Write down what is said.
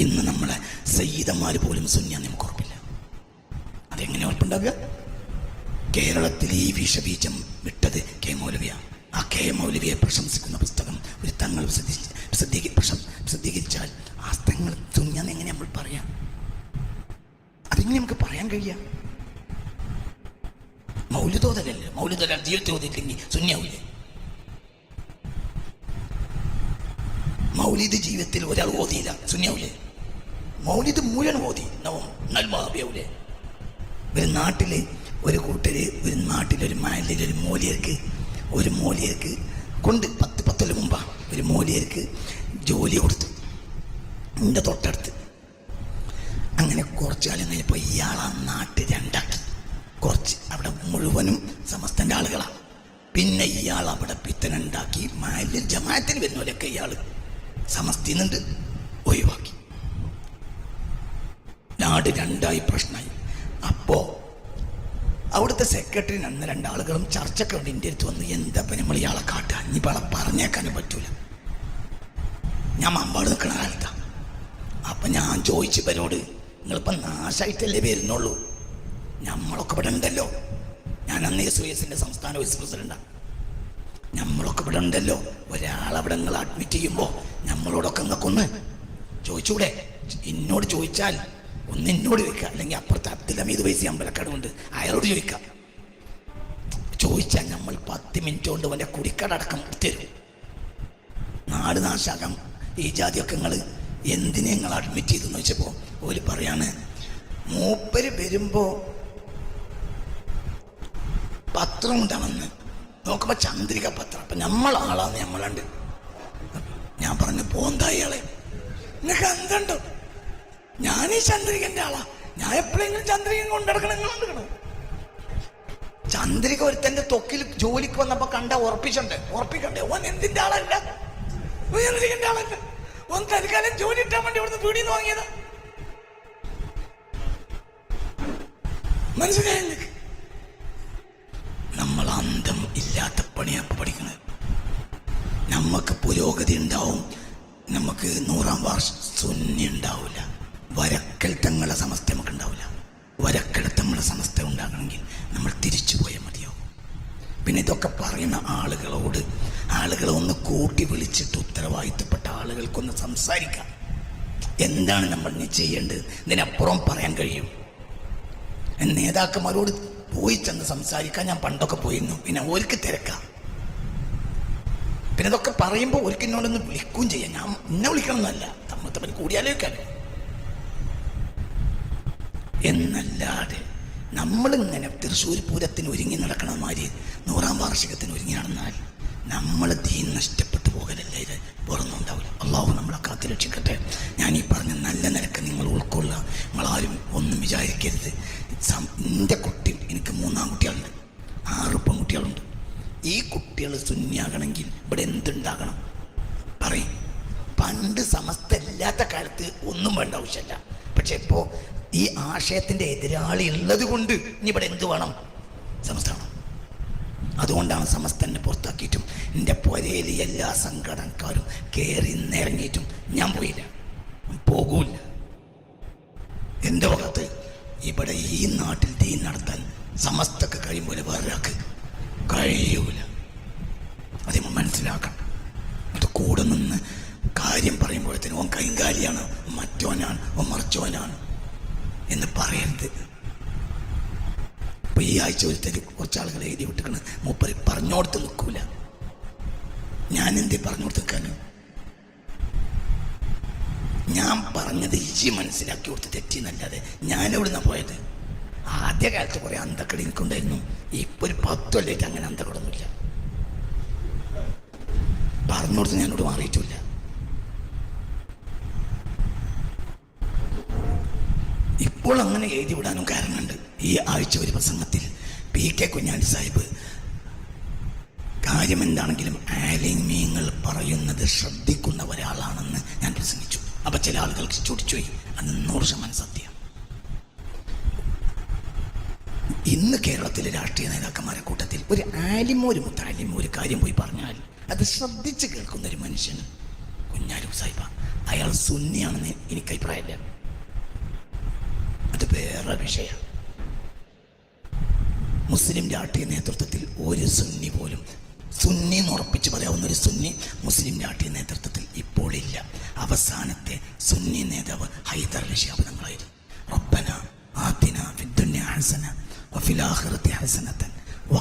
ഇന്ന് നമ്മളെ സയ്യിദന്മാർ പോലും സുന്യ നമുക്ക് ഉറപ്പില്ല. അതെങ്ങനെ ഉറപ്പുണ്ടാകുക കേരളത്തിൽ ഈ വിഷബീജം വിട്ടത് കെ മൗലവിയ. ആ കെ മൗലവിയെ പ്രശംസിക്കുന്ന പുസ്തകം ഒരു തങ്ങൾ പ്രസിദ്ധീ- പ്രസിദ്ധീകരി- പ്രസിദ്ധീകരിച്ചാൽ ആ തങ്ങൾ സുന്യാന്ന് എങ്ങനെ നമ്മൾ പറയാം? അതെങ്ങനെ നമുക്ക് പറയാൻ കഴിയാം? മൗലിതോതലല്ലേ മൗലിതോല ജീവിതത്തിൽ ഓതിയില്ലെങ്കിൽ സുന്യാവില്ലേ മൗലിദ് ജീവിതത്തിൽ ഒരാൾ ഓതിയില്ല സുന്യാവില്ലേ മൗലിദ് മുഴുവൻ ഓതി. നവം നൽമാവിയാവൂലേ ഒരു നാട്ടിൽ ഒരു കൂട്ടര് ഒരു നാട്ടിലൊരു മാലിലൊരു മോലിയർക്ക് ഒരു മോലിയർക്ക് കൊണ്ട് പത്ത് പത്തൊല്ല മുമ്പാ ഒരു മോലിയർക്ക് ജോലി കൊടുത്തു. എന്റെ തൊട്ടടുത്ത്. അങ്ങനെ കുറച്ച് കാലം കഴിഞ്ഞപ്പോൾ ഇയാൾ ആ നാട്ട് രണ്ടാക്കി. കുറച്ച് അവിടെ മുഴുവനും സമസ്തന്റെ ആളുകളാണ് പിന്നെ ഇയാൾ അവിടെ പിത്തനുണ്ടാക്കി മാലിൽ ജമാഅത്തിന് വരുന്നവരൊക്കെ ഇയാൾ സമസ്തിന്നുണ്ട് ഒഴിവാക്കി. നാട് രണ്ടായി പ്രശ്നമായി. അപ്പോ അവിടുത്തെ സെക്രട്ടറി അന്ന് രണ്ടാളുകളും ചർച്ചയ്ക്ക് വേണ്ടി എന്റെ അടുത്ത് വന്ന് എന്താ ഇപ്പം നമ്മൾ ഇയാളെ കാട്ടുക? ഇനിയിപ്പോൾ ആളെ പറഞ്ഞേക്കാനും പറ്റൂല. ഞാൻ മമ്പാട് നിൽക്കണ കാലത്താണ് അപ്പൊ ഞാൻ ചോദിച്ചു ഇവരോട് നിങ്ങളിപ്പം നാശമായിട്ടല്ലേ വരുന്നുള്ളൂ? നമ്മളൊക്കെ ഇവിടെ ഉണ്ടല്ലോ. ഞാൻ അന്ന് എസ് എസിന്റെ സംസ്ഥാന വൈസ് പ്രസിഡന്റാണ് നമ്മളൊക്കെ ഇവിടെ ഉണ്ടല്ലോ. ഒരാളവിടെ നിങ്ങൾ അഡ്മിറ്റ് ചെയ്യുമ്പോൾ നമ്മളോടൊക്കെ നിങ്ങൾക്കൊന്ന് ചോദിച്ചൂടെ? എന്നോട് ചോദിച്ചാൽ ഒന്ന് എന്നോട് ചോദിക്കുക അല്ലെങ്കിൽ അപ്പുറത്ത് അബ്ദുൽ ഹമീദ് വൈസി അമ്പലക്കടമുണ്ട് അയാളോട് ചോദിക്കാം. ചോദിച്ചാൽ നമ്മൾ പത്ത് മിനിറ്റ് കൊണ്ട് വല്ല കുടിക്കടക്കം തരും. നാട് നാശാകാം. ഈ ജാതിയൊക്കെ നിങ്ങൾ എന്തിനെ നിങ്ങൾ അഡ്മിറ്റ് ചെയ്തെന്ന് വെച്ചപ്പോൾ ഓര് പറയാണ് മൂപ്പര് വരുമ്പോ പത്രം ഉണ്ടാവന്ന് നോക്കുമ്പോ ചന്ദ്രിക പത്രം. അപ്പൊ നമ്മളാളാന്ന് നമ്മളണ്ട് ഞാൻ പറഞ്ഞു പോന്താ ഇയാളെ? നിങ്ങൾക്ക് എന്തുണ്ടോ ഞാൻ ഈ ചന്ദ്രികന്റെ ആളാ. ഞാൻ എപ്പോഴെങ്കിലും ചന്ദ്രിക കൊണ്ടെടുക്കണം നിങ്ങൾ കൊണ്ടെടുക്കണം. ചന്ദ്രിക തൊക്കിൽ ജോലിക്ക് വന്നപ്പോ കണ്ട ഉറപ്പിച്ചുണ്ട്. ഉറപ്പിക്കണ്ടേ? ഓൻ എന്തിന്റെ ആളല്ല? ചന്ദ്രികന്റെ ആളല്ല. ഓൻ തൽക്കാലം ജോലി ഇട്ടാൻ വേണ്ടി ഇവിടുന്ന് പീടിന്ന് വാങ്ങിയതാ. മനസ്സിലായി നമ്മൾ അന്തം ഇല്ലാത്ത പണിയാണ് പഠിക്കുന്നത് നമുക്ക് പുരോഗതി ഉണ്ടാവും. നമുക്ക് നൂറാം വർഷം വരക്കൽ തങ്ങളെ സമസ്ത നമുക്ക് ഉണ്ടാവില്ല. വരക്കൽ തങ്ങളെ സമസ്ത ഉണ്ടാകണമെങ്കിൽ നമ്മൾ തിരിച്ചു പോയാൽ മതിയാവും. പിന്നെ ഇതൊക്കെ പറയുന്ന ആളുകളോട് ആളുകളെ ഒന്ന് കൂട്ടി വിളിച്ചിട്ട് ഉത്തരവാദിത്തപ്പെട്ട ആളുകൾക്കൊന്ന് സംസാരിക്കാം. എന്താണ് നമ്മൾ ഇനി ചെയ്യേണ്ടത്? ഇതിനപ്പുറം പറയാൻ കഴിയും. നേതാക്കന്മാരോട് പോയി ചെന്ന് സംസാരിക്കാൻ ഞാൻ പണ്ടൊക്കെ പോയിരുന്നു. പിന്നെ ഓർക്ക് തിരക്കാം. പിന്നെ ഇതൊക്കെ പറയുമ്പോൾ ഒരിക്കൽ എന്നോടൊന്ന് വിളിക്കുകയും ചെയ്യാം. ഞാൻ എന്നെ വിളിക്കണമെന്നല്ല തമ്മിൽ തമ്മിൽ കൂടിയാലോചിക്കാലോ. എന്നല്ലാതെ നമ്മളിങ്ങനെ തൃശ്ശൂർ പൂരത്തിന് ഒരുങ്ങി നടക്കണ മാതിരി നൂറാം വാർഷികത്തിന് ഒരുങ്ങി നടന്നാൽ നമ്മൾ ദീൻ നഷ്ടപ്പെട്ടു പോകലല്ല? ഇത് വേറൊന്നും ഉണ്ടാവില്ല അള്ളാഹു നമ്മളെ കാത്തു രക്ഷിക്കട്ടെ. ഞാൻ ഈ പറഞ്ഞ നല്ല നിലയ്ക്ക് നിങ്ങൾ ഉൾക്കൊള്ളുക നിങ്ങളാരും ഒന്നും വിചാരിക്കരുത്. എന്റെ കുട്ടി എനിക്ക് മൂന്നാം കുട്ടികളുണ്ട് ആറ് പെൺകുട്ടികളുണ്ട്. ഈ കുട്ടികൾ സുന്യാകണമെങ്കിൽ ഇവിടെ എന്തുണ്ടാകണം? പറയും. പണ്ട് സമസ്ത ഇല്ലാത്ത കാലത്ത് ഒന്നും വേണ്ട ആവശ്യമില്ല. പക്ഷെ ഇപ്പോൾ ഈ ആശയത്തിന്റെ എതിരാളി ഉള്ളത് കൊണ്ട് ഇനി ഇവിടെ എന്ത് വേണം? സമസ്തമാണ് അതുകൊണ്ടാണ് അതുകൊണ്ടാണ് സമസ്തനെ പുറത്താക്കിയിട്ടും എന്റെ പുരയിൽ എല്ലാ സംഘടനക്കാരും കയറി നിറങ്ങിയിട്ടും ഞാൻ പോയില്ല. പോകൂല എന്റെ ഭാഗത്ത് ഇവിടെ ഈ നാട്ടിൽ തീ നടത്താൻ സമസ്തക്ക് കഴിയുമ്പോൾ വേറൊരാൾക്ക് കഴിയൂല. അത് മനസ്സിലാക്കണം. അത് കൂടെ നിന്ന് കാര്യം പറയുമ്പോഴത്തേനും ഓൻ കൈകാലിയാണ് മറ്റോനാണ് ഓൻ മറിച്ചോനാണ് എന്ന് പറയരുത്. ഇപ്പൊ ഈ ആഴ്ച ഒരുത്തേക്ക് കുറച്ച് ആളുകൾ എഴുതി വിട്ടിക്കണ് മൂപ്പര് പറഞ്ഞോടത്ത് നിൽക്കൂല. ഞാൻ എന്തേ പറഞ്ഞോടത്ത് നിൽക്കാന്? ഞാൻ പറഞ്ഞത് ഇജി മനസ്സിലാക്കി കൊടുത്ത് തെറ്റിന്നല്ലാതെ ഞാൻ എവിടുന്നാ പോയത്? ആദ്യ കാലത്ത് കുറെ അന്തക്കടി എനിക്കുണ്ടായിരുന്നു. ഇപ്പൊ ഒരു പത്ത് കൊല്ലായിട്ട് അങ്ങനെ അന്തക്കടൊന്നുമില്ല പറഞ്ഞോടത്ത് ഞാനോട് മാറിയിട്ടില്ല. ഇപ്പോൾ അങ്ങനെ എഴുതി വിടാനും കാരണമുണ്ട്. ഈ ആഴ്ച ഒരു പ്രസംഗത്തിൽ പി കെ കുഞ്ഞാലി സാഹിബ് കാര്യം എന്താണെങ്കിലും ആലിമീങ്ങൾ പറയുന്നത് ശ്രദ്ധിക്കുന്ന ഒരാളാണെന്ന് ഞാൻ പ്രസംഗിച്ചു. അപ്പൊ ചില ആളുകൾക്ക് ചൊടിച്ചുപോയി അത് നൂറ് ശതമാനം സത്യം. ഇന്ന് കേരളത്തിലെ രാഷ്ട്രീയ നേതാക്കന്മാരുടെ കൂട്ടത്തിൽ ഒരു ആലിമോ ഒരു മുത്താലിമോ ഒരു കാര്യം പോയി പറഞ്ഞാൽ അത് ശ്രദ്ധിച്ച് കേൾക്കുന്ന ഒരു മനുഷ്യൻ കുഞ്ഞാലു സാഹിബ. അയാൾ സുന്നിയാണെന്ന് എനിക്ക് അഭിപ്രായമില്ല വിഷയം മുസ്ലിം രാഷ്ട്രീയ നേതൃത്വത്തിൽ ഒരു സുന്നി പോലും സുന്നി എന്ന് ഉറപ്പിച്ച് പറയാവുന്ന ഒരു സുന്നി മുസ്ലിം രാഷ്ട്രീയ നേതൃത്വത്തിൽ ഇപ്പോൾ ഇല്ല. അവസാനത്തെ സുന്നി നേതാവ് ഹൈദർ ശിഹാബ് തങ്ങളായിരുന്നു റബ്ബന ആത്തിന ഫിദ്ദുന്യ ഹസന വഫിൽ ആഖിറത്തി ഹസനത്തൻ